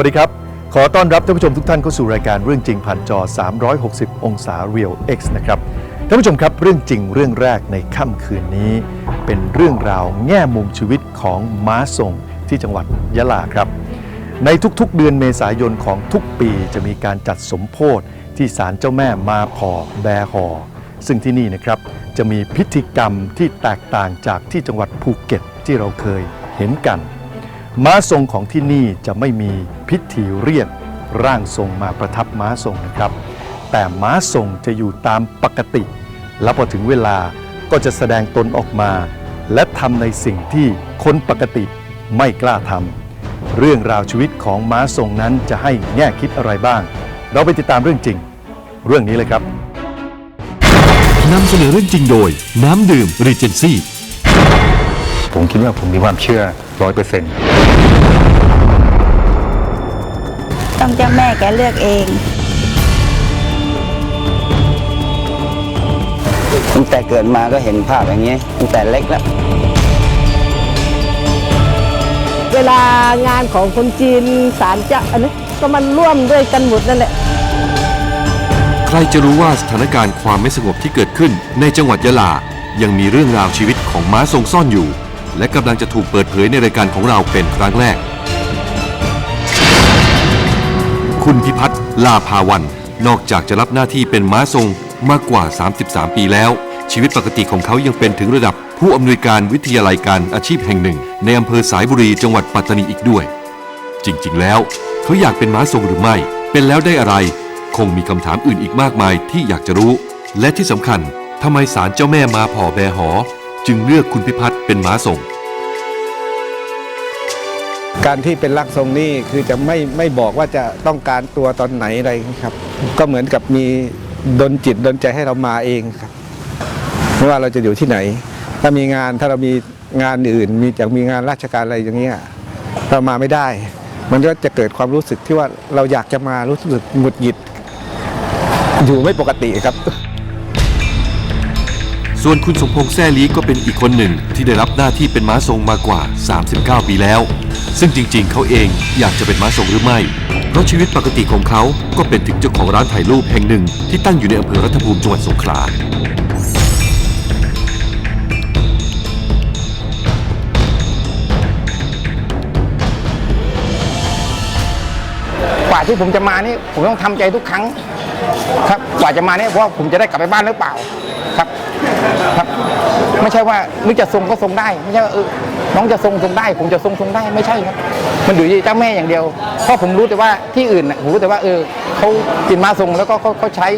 วัสดีครับ ขอต้อนรับท่านผู้ชมทุกท่านเข้าสู่รายการเรื่องจริงผ่านจอ 360 องศา Real X นะครับท่านผู้ชมครับเรื่องจริงเรื่องแรกในค่ำคืนนี้ เป็นเรื่องราวแง่มุมชีวิตของม้าทรงที่จังหวัดยะลาครับ ในทุกๆเดือนเมษายนของทุกปีจะมีการจัดสมโพธิที่ศาลเจ้าแม่มาพอแบหอ ซึ่งที่นี่นะครับจะมีพิธีกรรมที่แตกต่างจากที่จังหวัดภูเก็ตที่เราเคยเห็นกัน ม้าทรงของที่นี่จะไม่มีพิธีเรียกร่างทรงมาประทับม้าทรงนะครับ แต่ม้าทรงจะอยู่ตามปกติ แล้วพอถึงเวลาก็จะแสดงตนออกมา และทำในสิ่งที่คนปกติไม่กล้าทำเรื่องราวชีวิตของม้าทรงนั้นจะให้แง่คิดอะไรบ้าง เราไปติดตามเรื่องจริง เรื่องนี้เลยครับนำเสนอเรื่องจริงโดย น้ำดื่ม Regency ผมคิดว่าผมมีความเชื่อร้อยเปอร์เซ็นต์ต้องเจ้าแม่แกเลือกเอง ตั้งแต่เกิดมาก็เห็นภาพอย่างนี้ ตั้งแต่เล็กแล้ว เวลางานของคนจีนศาลเจ้าอันนี้ก็มันร่วมด้วยกันหมดนั่นแหละใครจะรู้ว่าสถานการณ์ความไม่สงบที่เกิดขึ้นในจังหวัดยะลา ยังมีเรื่องราวชีวิตของม้าทรงซ่อนอยู่ และกำลังจะถูกเปิดเผยในรายการของเราเป็นครั้งแรก คุณพิพัฒน์ลาภาวัน นอกจากจะรับหน้าที่เป็นม้าทรงมากกว่า 33 ปีแล้ว ชีวิตปกติของเขายังเป็นถึงระดับผู้อำนวยการวิทยาลัยการอาชีพแห่งหนึ่ง ในอำเภอสายบุรีจังหวัดปัตตานีอีกด้วย จริงๆ แล้วเขาอยากเป็นม้าทรงหรือไม่ เป็นแล้วได้อะไร คงมีคำถามอื่นอีกมากมายที่อยากจะรู้ และที่สำคัญทำไมศาลเจ้าแม่มาผ่อแบหอ จึงเลือกคุณพิพัฒน์เป็นม้าทรง การที่เป็นร่างทรงนี่คือจะไม่ไม่บอกว่าจะต้องการตัวตอนไหนอะไรครับ ก็เหมือนกับมีดนจิตดนใจให้เรามาเองครับ ไม่ว่าเราจะอยู่ที่ไหน ถ้ามีงานถ้าเรามีงานอื่น มีจากมีงานราชการอะไรอย่างเงี้ยเรามาไม่ได้ มันก็จะเกิดความรู้สึกที่ว่าเราอยากจะมารู้สึกหงุดหงิด อยู่ไม่ปกติครับ ส่วนคุณสมพงษ์แซ่ลีก็เป็นอีกคนหนึ่งที่ได้รับหน้าที่เป็นม้าทรงมากว่า 39 ปีแล้ว ซึ่งจริงๆ เขาเองอยากจะเป็นม้าทรงหรือไม่ เพราะชีวิตปกติของเขาก็เป็นถึงเจ้าของร้านถ่ายรูปแห่งหนึ่ง ที่ตั้งอยู่ในอำเภอรัฐภูมิจังหวัดสงขลากว่าที่ผมจะมานี่ผมต้องทำใจทุกครั้ง ครับกว่าจะมาเนี่ยเพราะผมจะได้กลับไปบ้านหรือเปล่า ครับ ครับไม่ใช่ว่านึกจะทรงก็ทรงได้ ไม่ใช่ว่าเออน้องจะทรงทรงได้ ผมจะทรงทรงได้ไม่ใช่ครับ มันอยู่ที่เจ้าแม่อย่างเดียวเพราะผมรู้แต่ว่าที่อื่นน่ะผมรู้แต่ว่าเออเขากินมาทรงแล้วก็เขาเขาใช้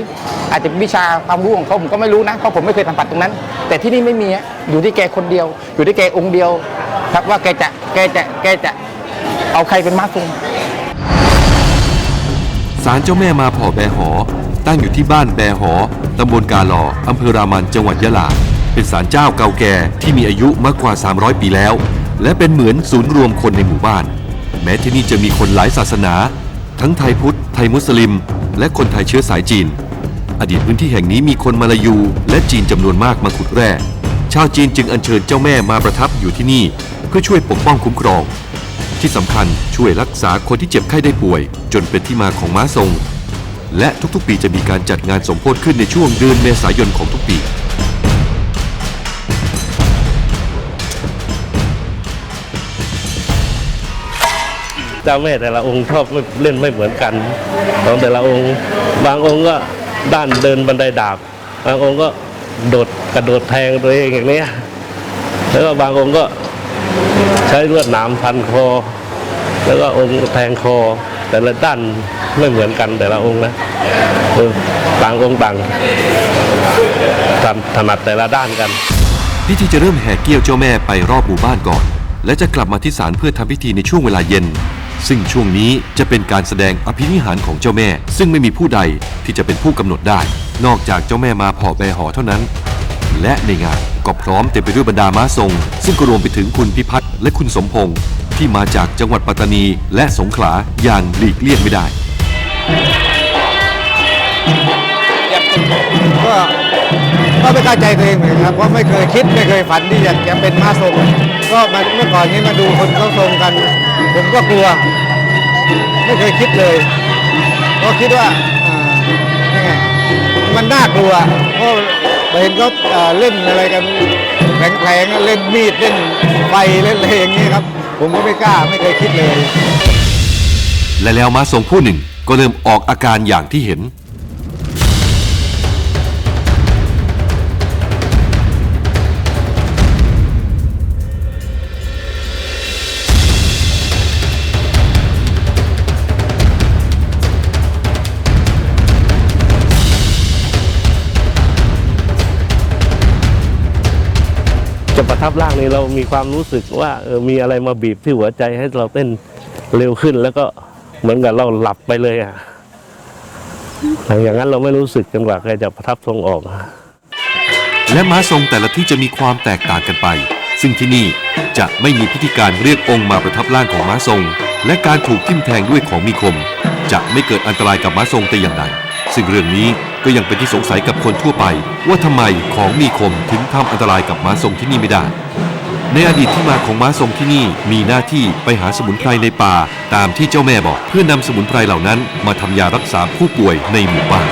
อาจจะวิชาความรู้ของเขาผมก็ไม่รู้นะเพราะผมไม่เคยสัมผัสตรงนั้น แต่ที่นี่ไม่มีอะอยู่ที่แกคนเดียว อยู่ที่แกองค์เดียว ครับว่าแกจะแกจะแกจะเอาใครเป็นมาทรงาลเจ้าแม่มาผ่อแบหอ ตั้งอยู่ที่บ้านแบหอ ตำบลกาหลออำเภอรามันจังหวัดยะลา เป็นศาลเจ้าเก่าแก่ที่มีอายุมากกว่า 300 ปีแล้ว และเป็นเหมือนศูนย์รวมคนในหมู่บ้าน แม้ที่นี่จะมีคนหลายศาสนา ทั้งไทยพุทธ ไทยมุสลิม และคนไทยเชื้อสายจีน อดีตพื้นที่แห่งนี้มีคนมาลายู และจีนจำนวนมากมาขุดแร่ ชาวจีนจึงอัญเชิญเจ้าแม่มาประทับอยู่ที่นี่ เพื่อช่วยปกป้องคุ้มครอง ที่สำคัญช่วยรักษาคนที่เจ็บไข้ได้ป่วย จนเป็นที่มาของม้าทรง และทุกๆปีจะมีการจัดงานสมโพธิขึ้นในช่วงเดือนเมษายนของทุกปี เจ้าแม่แต่ละองค์ชอบเล่นไม่เหมือนกันของแต่ละองค์ บางองค์ก็ด้านเดินบันไดดาบ บางองค์ก็โดดกระโดดแทงตัวเองอย่างนี้แล้วก็บางองค์ก็ ใช้ลวดหนามพันคอ แล้วก็องค์แทงคอ แต่ละด้านไม่เหมือนกันแต่ละองค์นะต่างองค์ต่างถนัดแต่ละด้านกันพิธีจะเริ่มแห่เกี้ยวเจ้าแม่ไปรอบหมู่บ้านก่อน และจะกลับมาที่ศาลเพื่อทำพิธีในช่วงเวลาเย็น ซึ่งช่วงนี้จะเป็นการแสดงอภินิหารของเจ้าแม่ ซึ่งไม่มีผู้ใดที่จะเป็นผู้กำหนดได้ นอกจากเจ้าแม่มาผอแบหอเท่านั้น และในงาน ก็พร้อมเต็มไปด้วยบรรดาม้าทรง ซึ่งก็รวมไปถึงคุณพิพัฒน์และคุณสมพงษ์ที่มาจากจังหวัดปัตตานีและสงขลาอย่างหลีกเลี่ยงไม่ได้ ก็ก็ไม่เข้าใจตัวเองเหมือนกันครับเพราะไม่เคยคิดไม่เคยฝันที่อยากจะเป็นม้าทรงก็มาเมื่อก่อนนี้มาดูคนเขาทรงกัน ผมก็กลัว ไม่เคยคิดเลยเพราะคิดว่าอ่ายังไงมันน่ากลัวเพราะ ไปเห็นเขาเล่นอะไรกันแผลงๆเล่นมีดเล่นไฟเล่นอะไรอย่างนี้ครับ ผมก็ไม่กล้าไม่เคยคิดเลย และแล้วมาทรงผู้หนึ่งก็เริ่มออกอาการอย่างที่เห็น จะประทับร่างนี้เรามีความรู้สึกว่าเออมีอะไรมาบีบที่หัวใจให้เราเต้นเร็วขึ้น แล้วก็เหมือนกับเราหลับไปเลยอะหลังอย่างนั้นเราไม่รู้สึกจนกว่าแกจะประทับทรงออก และม้าทรงแต่ละที่จะมีความแตกต่างกันไป ซึ่งที่นี่จะไม่มีพิธีการเรียกองค์มาประทับร่างของม้าทรง และการถูกทิ่มแทงด้วยของมีคม จะไม่เกิดอันตรายกับม้าทรงแต่อย่างใด ซึ่งเรื่องนี้ก็ยังเป็นที่สงสัยกับคนทั่วไป ว่าทำไมของมีคมถึงทำอันตรายกับม้าทรงที่นี่ไม่ได้ ในอดีตที่มาของม้าทรงที่นี่มีหน้าที่ไปหาสมุนไพรในป่า ตามที่เจ้าแม่บอก เพื่อนำสมุนไพรเหล่านั้น มาทำยารักษาผู้ป่วยในหมู่บ้าน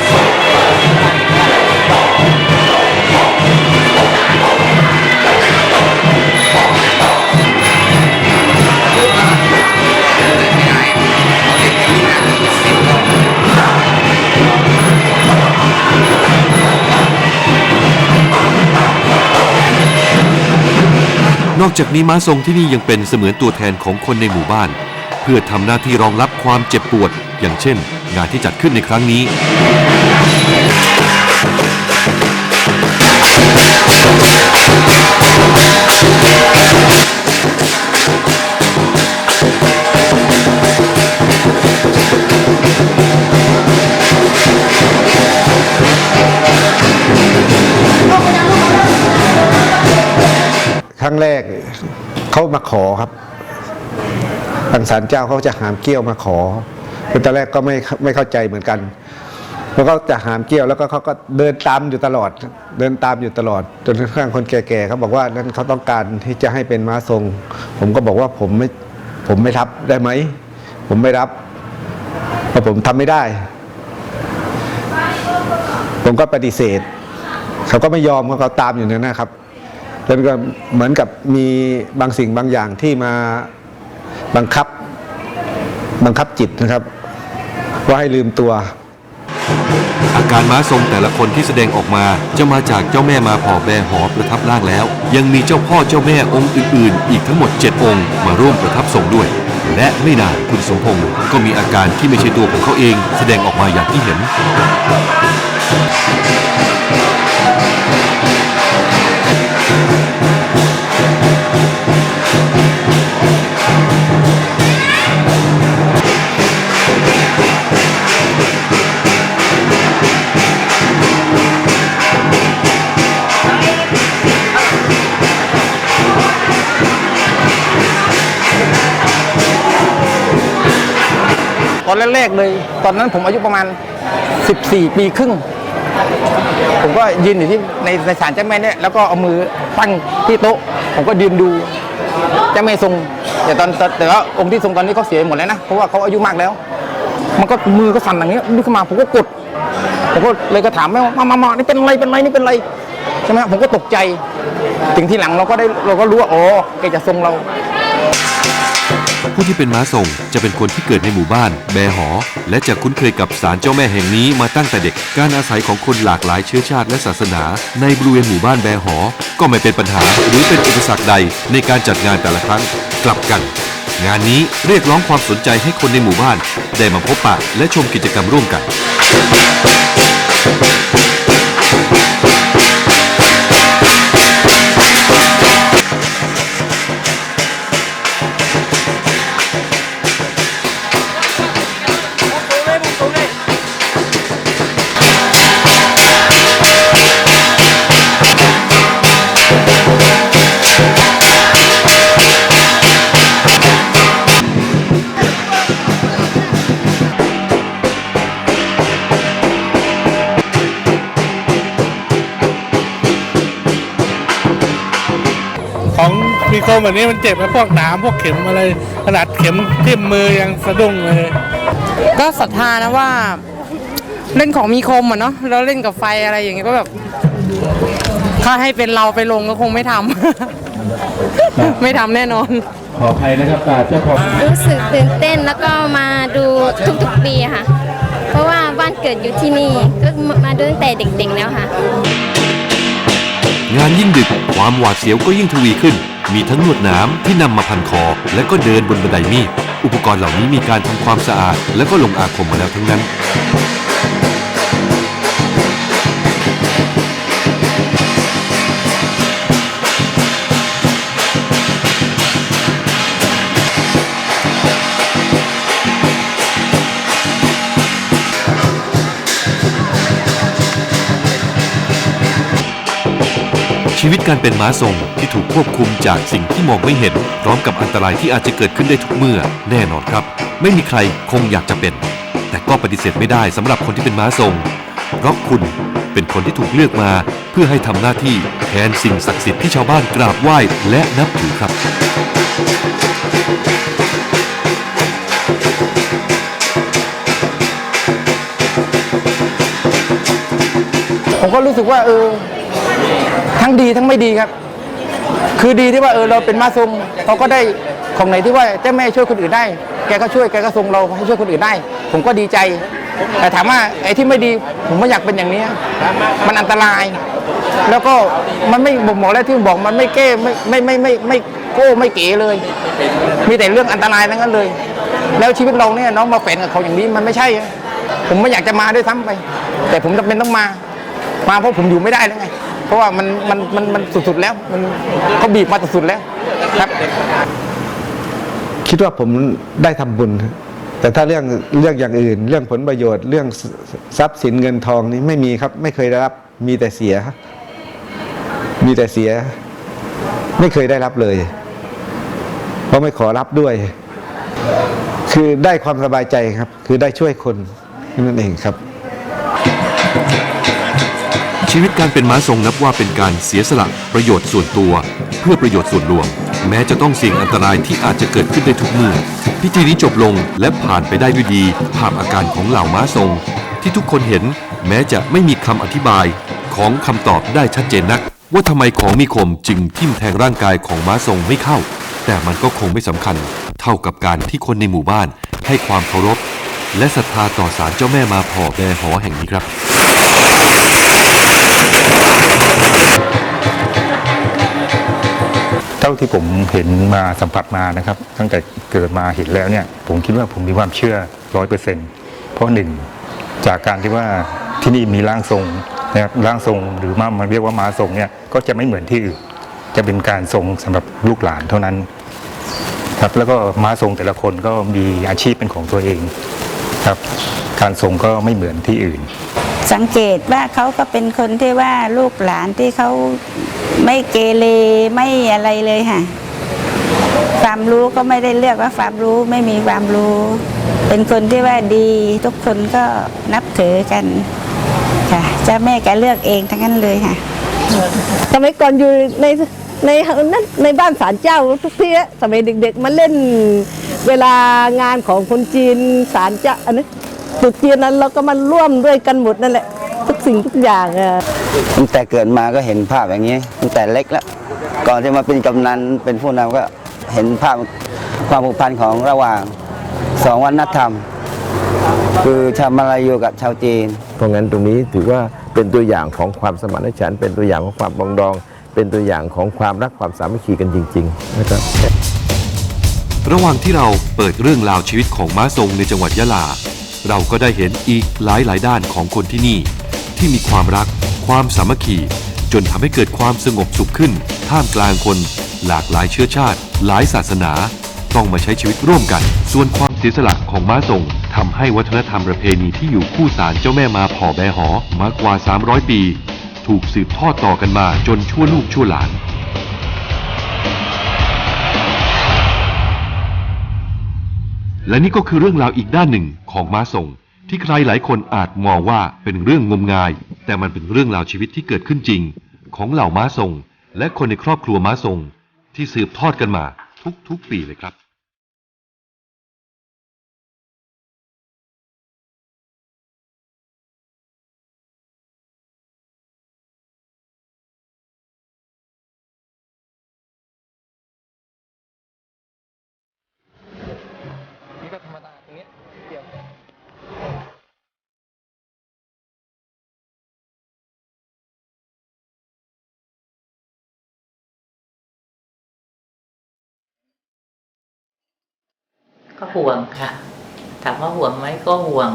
อกจากนี้ม้าทรงที่นี่ยังเป็นเสมือนตัวแทนของคนในหมู่บ้าน เพื่อทำหน้าที่รองรับความเจ็บปวด อย่างเช่น งานที่จัดขึ้นในครั้งนี้ รั้งแรกเขามาขอครับทางศาลเจ้าเขาจะหามเกี้ยวมาขอคือตอนแรกก็ไม่ไม่เข้าใจเหมือนกันแล้วก็จะหามเกี้ยวแล้วก็เขาก็เดินตามอยู่ตลอด เดินตามอยู่ตลอดจนกระทั่งคนแก่ๆเขาบอกว่านั้นเขาต้องการที่จะให้เป็นม้าทรง ผมก็บอกว่าผมไม่ผมไม่รับได้ไหมผมไม่รับเพราะผมทำไม่ได้ ผมก็ปฏิเสธ เขาก็ไม่ยอมเขาตามอยู่นั่นนะครับ แล้วก็เหมือนกับมีบางสิ่งบางอย่างที่มาบังคับบังคับจิตนะครับ ว่าให้ลืมตัว อาการม้าทรงแต่ละคนที่แสดงออกมาจะมาจากเจ้าแม่มาผ่อแบหอประทับร่างแล้ว ยังมีเจ้าพ่อเจ้าแม่องค์อื่นๆ อีกทั้งหมด 7 องค์ มาร่วมประทับทรงด้วย และไม่นานคุณสมพงศ์ก็มีอาการที่ไม่ใช่ตัวของเขาเอง แสดงออกมาอย่างที่เห็น แรกๆเลย ตอนนั้นผมอายุประมาณ 14 ปีครึ่ง ผมก็ยืนอยู่ที่ในในศาลเจ้าแม่เนี่ยแล้วก็เอามือตั้งที่โต๊ะ ผมก็ยืนดูเจ้าแม่ทรง แต่ตอนแต่ว่าองค์ที่ทรงตอนนี้เขาเสียหมดแล้วนะเพราะว่าเขาอายุมากแล้ว มันก็มือก็สั่นอย่างเงี้ยลุกขึ้นมาผมก็กดผมก็เลยก็ถามแม่ว่ามามามานี่เป็นอะไรเป็นอะไรนี่เป็นอะไรใช่ไหมผมก็ตกใจ ถึงที่หลังเราก็ได้เราก็รู้ว่าอ๋อแกจะทรงเรา ผู้ที่เป็นม้าทรงจะเป็นคนที่เกิดในหมู่บ้าน แบหอ และจะคุ้นเคยกับศาลเจ้าแม่แห่งนี้มาตั้งแต่เด็ก การอาศัยของคนหลากหลายเชื้อชาติและศาสนา ในบริเวณหมู่บ้านแบหอ ก็ไม่เป็นปัญหาหรือเป็นอุปสรรคใดในการจัดงานแต่ละครั้งกลับกัน งานนี้เรียกร้องความสนใจให้คนในหมู่บ้าน ได้มาพบปะและชมกิจกรรมร่วมกัน มีคมแบบนี้มันเจ็บไอ้พวกหนามพวกเข็มอะไรขนาดเข็มทิ่มมือยังสะดุ้งเลย ก็ศรัทธานะว่าเล่นของมีคมอะเนาะแล้วเล่นกับไฟอะไรอย่างเงี้ยก็แบบ ถ้าให้เป็นเราไปลงก็คงไม่ทำ ไม่ทำแน่นอน ขออภัยนะครับเจ้าของรู้สึกตื่นเต้นแล้วก็มาดูทุกๆปีค่ะ เพราะว่าบ้านเกิดอยู่ที่นี่ก็มาดูตั้งแต่เด็กๆแล้วค่ะ งานยิ่งดึกความหวาดเสียวก็ยิ่งทวีขึ้น มีทั้งลวดหน้ำที่นำมาพันคอ และก็เดินบนบันไดมีดอุปกรณ์เหล่านี้มีการทำความสะอาด และก็ลงอาคมมาแล้วทั้งนั้น ชีวิตการเป็นม้าทรงที่ถูกควบคุมจากสิ่งที่มองไม่เห็น พร้อมกับอันตรายที่อาจจะเกิดขึ้นได้ทุกเมื่อ แน่นอนครับ ไม่มีใครคงอยากจะเป็น แต่ก็ปฏิเสธไม่ได้สำหรับคนที่เป็นม้าทรง เพราะคุณเป็นคนที่ถูกเลือกมา เพื่อให้ทำหน้าที่แทนสิ่งศักดิ์สิทธิ์ที่ชาวบ้านกราบไหว้และนับถือครับผมก็รู้สึกว่าเออ ทั้งดีทั้งไม่ดีครับ คือดีที่ว่าเออเราเป็นมาทรงเราก็ได้ของไหนที่ว่าเจ้าแม่ช่วยคนอื่นได้ แกก็ช่วยแกก็ทรงเราให้ช่วยคนอื่นได้ ผมก็ดีใจ แต่ถามว่าไอ้ที่ไม่ดีผมไม่อยากเป็นอย่างนี้ มันอันตราย แล้วก็มันไม่บอกบอแล้วที่บอกมันไม่เก้ไม่ไม่ไม่ไม่ไม่โก้ไม่เก๋เลย มีแต่เรื่องอันตรายทั้งนั้นเลย แล้วชีวิตเราเนี่ยน้องมาแฝงกับเขาอย่างนี้มันไม่ใช่ ผมไม่อยากจะมาด้วยซ้ำไป แต่ผมจำเป็นต้องมา มาเพราะผมอยู่ไม่ได้แล้วไง เพราะว่ามันมันมันมันสุดๆแล้ว มันเขาบีบมาสุดๆแล้วครับคิดว่าผมได้ทำบุญ แต่ถ้าเรื่องเรื่องอย่างอื่น เรื่องผลประโยชน์เรื่องทรัพย์สินเงินทองนี้ไม่มีครับ ไม่เคยได้รับมีแต่เสีย มีแต่เสีย ไม่เคยได้รับเลย เพราะไม่ขอรับด้วย คือได้ความสบายใจครับ คือได้ช่วยคนนั่นเองครับ ชีวิตการเป็นม้าทรงนับว่าเป็นการเสียสละประโยชน์ส่วนตัว เพื่อประโยชน์ส่วนรวม แม้จะต้องเสี่ยงอันตรายที่อาจจะเกิดขึ้นได้ทุกเมื่อพิธีนี้จบลงและผ่านไปได้ด้วยดีภาพอาการของเหล่าม้าทรง ที่ทุกคนเห็นแม้จะไม่มีคำอธิบายของคำตอบได้ชัดเจนนัก ว่าทำไมของมีคมจึงทิ่มแทงร่างกายของม้าทรงไม่เข้า แต่มันก็คงไม่สำคัญ เท่ากับการที่คนในหมู่บ้านให้ความเคารพ และศรัทธาต่อศาลเจ้าแม่มาพอแบหอแห่งนี้ครับ ท่าที่ผมเห็นมาสัมผัสมานะครับ ตั้งแต่เกิดมาเห็นแล้วเนี่ย ผมคิดว่าผมมีความเชื่อร้อยเปอร์เซ็นต์เพราะหนึ่งจากการที่ว่าที่นี่มีร่างทรงนะครับร่างทรงหรือมามันเรียกว่ามาทรงเนี่ยก็จะไม่เหมือนที่อื่นจะเป็นการทรงสำหรับลูกหลานเท่านั้นครับแล้วก็มาทรงแต่ละคนก็มีอาชีพเป็นของตัวเองครับ การทรงก็ไม่เหมือนที่อื่น สังเกตว่าเขาก็เป็นคนที่ว่าลูกหลานที่เขาไม่เกเรไม่อะไรเลยค่ะ ความรู้ก็ไม่ได้เลือกว่าความรู้ไม่มีความรู้ เป็นคนที่ว่าดีทุกคนก็นับถือกันค่ะเจ้าแม่แกเลือกเองทั้งนั้นเลยค่ะสมัยก่อนอยู่ในในนั้นในบ้านศาลเจ้าทุกที่อะสมัยเด็กๆมาเล่นเวลางานของคนจีนศาลเจ้าอันนี้ ตรุษจีนนั้นเราก็มาร่วมด้วยกันหมดนั่นแหละ ทุกสิ่งทุกอย่างอะตั้งแต่เกิดมาก็เห็นภาพอย่างนี้ตั้งแต่เล็กแล้ว ก่อนที่มาเป็นกำนันเป็นผู้นำก็เห็นภาพความผูกพันของระหว่างสองวัฒนธรรม คือชาวมาลายูกับชาวจีน เพราะงั้นตรงนี้ถือว่าเป็นตัวอย่างของความสมานฉันท์เป็นตัวอย่างของความปรองดอง เป็นตัวอย่างของความรักความสามัคคีกันจริงๆนะครับ ระหว่างที่เราเปิดเรื่องราวชีวิตของม้าทรงในจังหวัดยะลา เราก็ได้เห็นอีกหลายหลายด้านของคนที่นี่ ที่มีความรัก ความสามัคคีจนทำให้เกิดความสงบสุขขึ้น ท่ามกลางคน หลากหลายเชื้อชาติ หลายศาสนา ต้องมาใช้ชีวิตร่วมกัน ส่วนความเสียสละของม้าทรงทำให้วัฒนธรรมประเพณีที่อยู่คู่ศาลเจ้าแม่มาผ่อแบหอมากกว่า 300 ปี ถูกสืบทอดต่อกันมาจนชั่วลูกชั่วหลานและนี่ก็คือเรื่องราวอีกด้านหนึ่ง ของม้าส่ง ที่ใครหลายคนอาจมองว่าเป็นเรื่องงมงาย แต่มันเป็นเรื่องราวชีวิตที่เกิดขึ้นจริง ของเหล่าม้าส่ง และคนในครอบครัวม้าส่ง ที่สืบทอดกันมาทุกๆปีเลยครับ ก็ห่วงค่ะ ถามว่าห่วงไหมก็ห่วง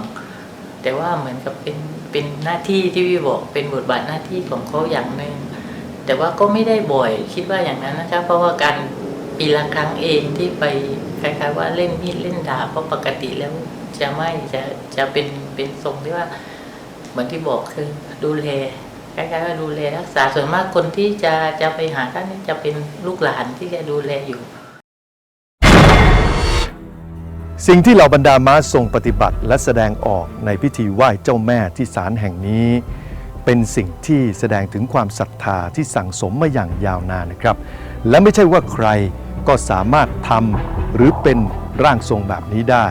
แต่ว่าเหมือนกับเป็นเป็นหน้าที่ที่พี่บอกเป็นบทบาทหน้าที่ของเขาอย่างหนึ่งแต่ว่าก็ไม่ได้บ่อยคิดว่าอย่างนั้นนะคะเพราะว่าการปีละครั้งเองที่ไปคล้ายๆว่าเล่นมีดเล่นดาบเพราะปกติแล้วจะไม่จะจะเป็นเป็นทรงที่ว่าเหมือนที่บอกคือดูแลคล้ายๆว่าดูแลรักษาส่วนมากคนที่จะจะไปหาท่านจะเป็นลูกหลานที่จะดูแลอยู่ สิ่งที่เหล่าบรรดาม้าทรงปฏิบัติและแสดงออกในพิธีไหว้เจ้าแม่ที่ศาลแห่งนี้ เป็นสิ่งที่แสดงถึงความศรัทธาที่สั่งสมมาอย่างยาวนานนะครับ และไม่ใช่ว่าใครก็สามารถทำหรือเป็นร่างทรงแบบนี้ได้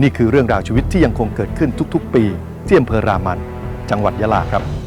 นี่คือเรื่องราวชีวิตที่ยังคงเกิดขึ้นทุกๆ ปีที่อำเภอรามัน จังหวัดยะลาครับ